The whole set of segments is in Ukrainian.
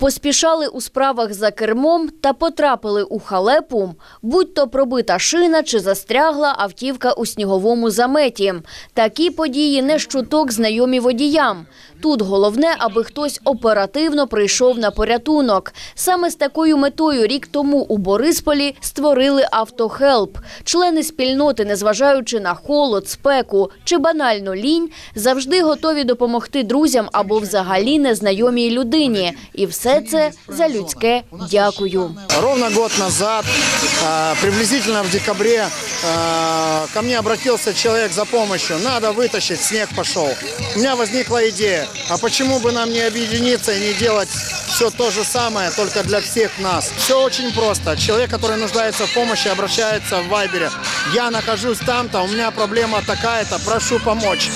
Поспішали у справах за кермом та потрапили у халепу, будь то пробита шина чи застрягла автівка у сніговому заметі. Такі події не щуток знайомі водіям. Тут головне, аби хтось оперативно прийшов на порятунок. Саме з такою метою рік тому у Борисполі створили автохелп. Члени спільноти, незважаючи на холод, спеку чи банальну лінь, завжди готові допомогти друзям або взагалі незнайомій людині. І все це за людське дякую. Ровно год назад, а, приблизительно в декабре, а, ко мне обратился человек за помощью. Надо вытащить, снег пошел. У меня возникла идея, а почему бы нам не объединиться и не делать все то же самое, только для всех нас? Все очень просто. Человек, который нуждается в помощи, обращается в Вайбере. Я нахожусь там-то, у меня проблема такая-то, прошу помочь.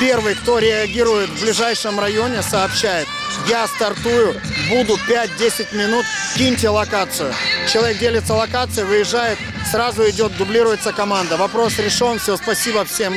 Первый, кто реагирует в ближайшем районе, сообщает. Я стартую, буду 5-10 минут, киньте локацию. Человек делится локацией, выезжает, сразу идет, дублируется команда. Вопрос решен, все, спасибо всем,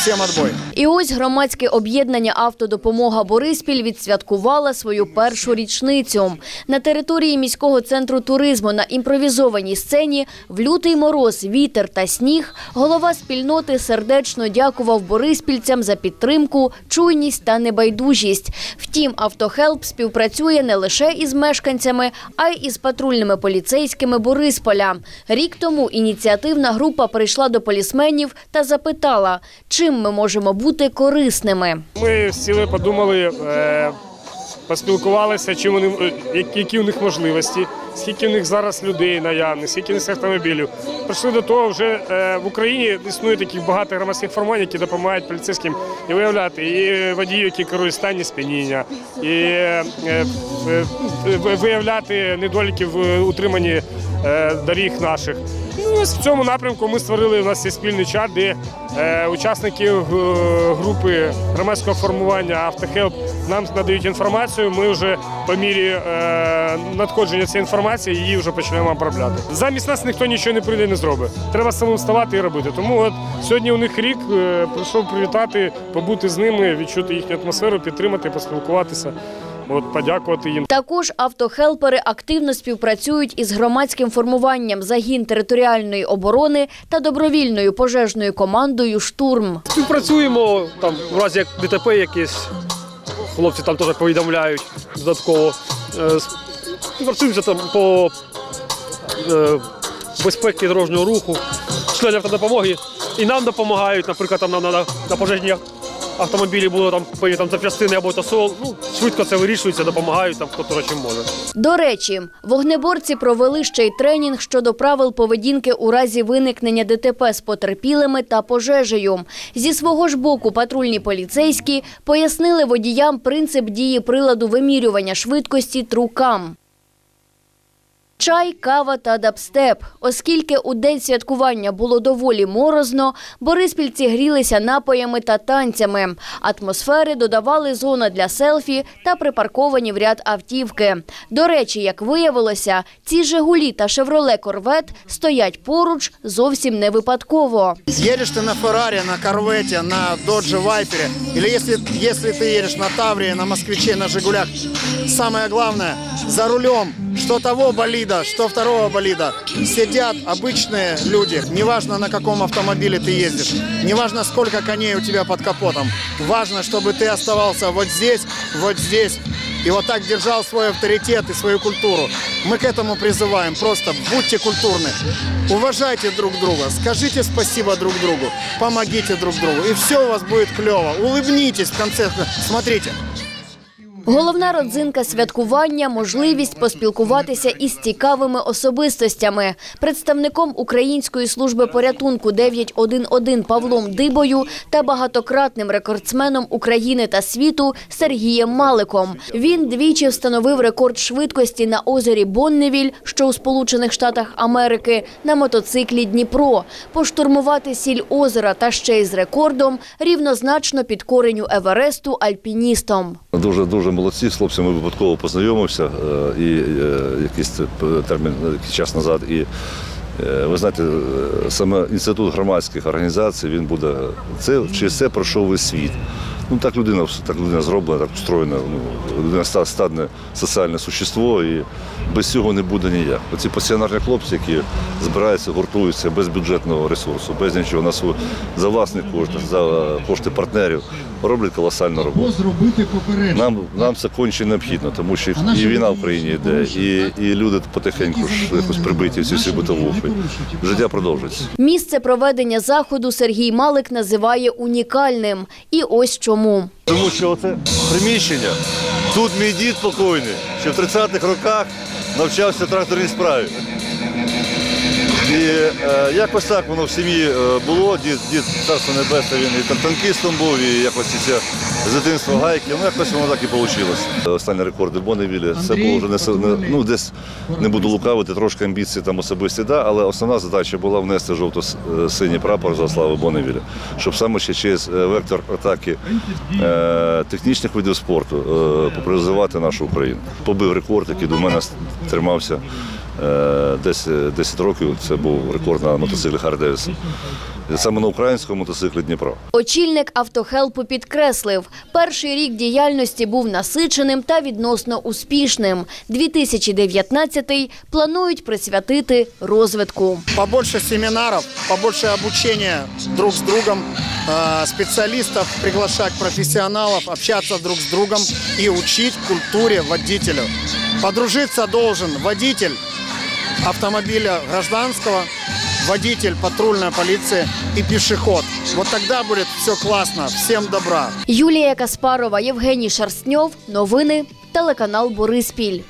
всем отбой. І ось громадське об'єднання «Автодопомога Бориспіль» відсвяткувало свою першу річницю. На території міського центру туризму на імпровізованій сцені в лютий мороз, вітер та сніг голова спільноти сердечно дякував бориспільцям за підтримку, чуйність та небайдужість. Втім, «Автохелп» співпрацює не лише із мешканцями, а й із патрульними поліцейськими Борисполя. Рік тому ініціативна група прийшла до полісменів та запитала, чим ми можемо бути корисними. Ми сіли, подумали, е, поспілкувалися, чим вони, е, які- у них можливості, скільки у них зараз людей наявних, скільки у них автомобілів. Прийшли до того, вже е, в Україні існує таких багато громадських формувань, які допомагають поліцейським і виявляти і водіїв, які керують стані сп'яніння, і виявляти недоліки в утриманні доріг наших. Ну, в цьому напрямку ми створили у нас є спільний чат, де е, учасники е, групи громадського формування «Автохелп» нам надають інформацію. Ми вже по мірі е, надходження цієї інформації її вже почнемо обробляти. Замість нас ніхто нічого не прийде не зробить. Треба самим вставати і робити. Тому от сьогодні у них рік е, прийшов привітати, побути з ними, відчути їхню атмосферу, підтримати, поспілкуватися, от подякувати їм. Також автохелпери активно співпрацюють із громадським формуванням загін територіальної оборони та добровільною пожежною командою Штурм. Співпрацюємо там в разі як ДТП якесь. Хлопці там теж повідомляють додатково. Е, Співпрацюємося там по е, безпеці дорожнього руху, члени автодопомоги. І нам допомагають, наприклад, там на, на, на пожежні автомобілі було там певні там запчастини або тосол. Ну, швидко це вирішується, допомагають там хто теж чим може. До речі, вогнеборці провели ще й тренінг щодо правил поведінки у разі виникнення ДТП з потерпілими та пожежею. Зі свого ж боку патрульні поліцейські пояснили водіям принцип дії приладу вимірювання швидкості трукам. Чай, кава та дабстеп. Оскільки у день святкування було доволі морозно, бориспільці грілися напоями та танцями. Атмосфери додавали зона для селфі та припарковані в ряд автівки. До речі, як виявилося, ці «Жигулі» та «Шевроле Корвет» стоять поруч зовсім не випадково. Едешь ты на Феррари, на Корвете, на Вайпере, или если, если ты едешь на Таврии, на Москвиче, на Жигулях, самое главное, за рулем, что того болида, что второго болида, сидят обычные люди, неважно на каком автомобиле ты ездишь, неважно сколько коней у тебя под капотом, важно, чтобы ты оставался вот здесь, вот здесь, и вот так держал свой авторитет и свою культуру. Мы к этому призываем. Просто будьте культурны. Уважайте друг друга. Скажите спасибо друг другу. Помогите друг другу. И все у вас будет клево. Улыбнитесь в конце. Смотрите. Головна родзинка святкування – можливість поспілкуватися із цікавими особистостями. Представником Української служби порятунку 911 Павлом Дибою та багатократним рекордсменом України та світу Сергієм Маликом. Він двічі встановив рекорд швидкості на озері Бонневіль, що у Сполучених Штатах Америки, на мотоциклі Дніпро. Поштурмувати сіль озера та ще й з рекордом рівнозначно підкоренню Евересту альпіністом. Дуже дуже молодці з хлопцями випадково познайомився е, і е, якийсь е, термін якийсь час назад. І е, ви знаєте, е, саме інститут громадських організацій він буде це через це пройшов весь світ. Ну так людина, так людина зроблена, так устроєна. Ну, людина ста- стадне соціальне существо і без цього не буде ніяк. Оці пасіонарні хлопці, які збираються, гуртуються без бюджетного ресурсу, без нічого на свої, за власні кошти, за кошти партнерів, роблять колосальну роботу. зробити попередньо. Нам, нам це конче необхідно, тому що і війна в країні йде, і, і люди потихеньку ж якось прибиті всі всі битовухи. Життя продовжується. Місце проведення заходу Сергій Малик називає унікальним. І ось чому. Тому що це приміщення. Тут мій дід покойний, що в 30-х роках навчався тракторній справі. І е, якось так воно в сім'ї е, було. Дід, дід царство небесне, він і танкістом був, і якось ці з дитинства гайки. Ну якось воно так і вийшло. Останні рекорди Бонневілі. Це було вже не, не ну десь не буду лукавити, трошки амбіції там особисті, да, але основна задача була внести жовто-синій прапор за славу Бонневілі, щоб саме ще через е, вектор атаки е, технічних видів спорту е, популяризувати нашу Україну. Побив рекорд, який до мене тримався е, десь 10 років. Це був рекорд на мотоциклі Харі Девідсон. Саме на українському мотоциклі Дніпро. Очільник автохелпу підкреслив, перший рік діяльності був насиченим та відносно успішним. 2019-й планують присвятити розвитку. Побольше семинаров, побольше обучения друг с другом, э, специалистов приглашать, профессионалов, общаться друг с другом и учить культуре водителю. Подружиться должен водитель автомобиля гражданского, водитель патрульной полиции и пешеход. Вот тогда будет все классно. Всем добра. Юлія Каспарова, Євгеній Шарстньов. Новини. Телеканал Бориспіль.